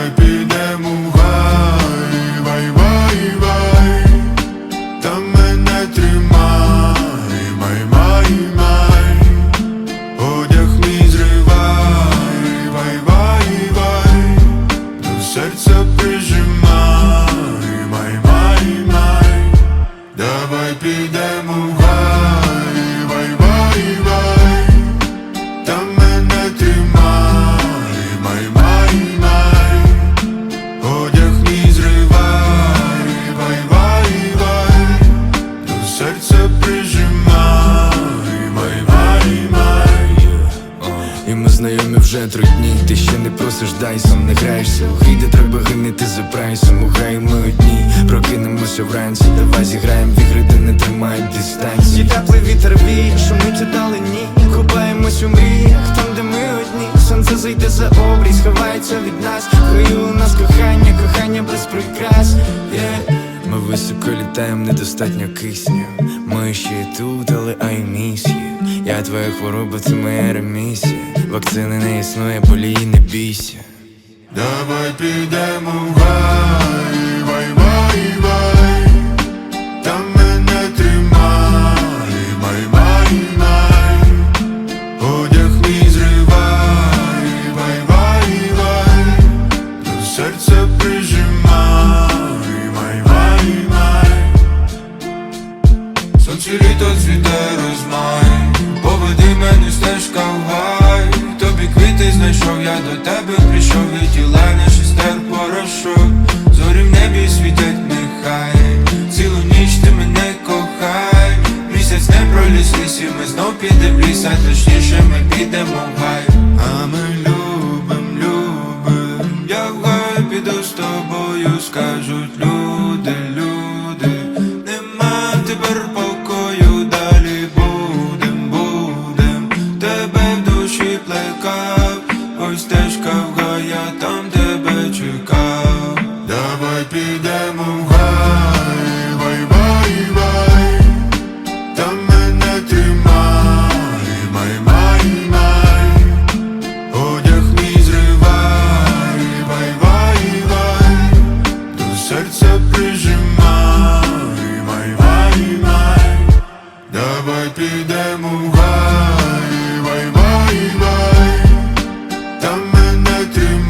Давай підемо в мене тримай, май, одяг мій зривай, вай, вай, серця прижимай, І ми знайомі вже три дні. Ти ще не просиш, дай сам не граєшся У грі, де треба гинити за прайсом. У граї ми одні, прокинемося вранці. Давай зіграємо в ігри, де не тримають І дистанції теплий вітер віє, шумить удалині Купаємось у мріях, там де ми одні. Сонце зайде за обрій, сховається від нас. Хаю у нас кохання, кохання без прикрас. Yeah. Ми високо літаємо, недостатньо кисню. Ми ще тут, але I miss you. Я твоя хвороба, це моя ремісія Вакцини не існує, болії не бійся. Давай підемо в гай, вай, вай, вай, там мене тримай, май, май, май, одяг мій зривай, вай, вай, вай, до серця прижимай, май, май, май, сонце літо цвіте розмай, поведи мене стежка в гай, знайшов, я до тебе прийшов і тіла не шестер порошок, зорі в небі світять нехай, цілу ніч ти мене кохай, місяць не проліз лісі, ми знов підемо в ліс, а точніше ми підемо в гай. А ми любим, любим, я в гай піду з тобою, скажуть мною стежка в гай, я там тебе чекав. Давай підемо в гай, вай, вай, вай, там мене тримай, май, май, май, одяг мій зривай, вай, вай, вай, до серця прижимай, май, май, май, давай підемо. Dedim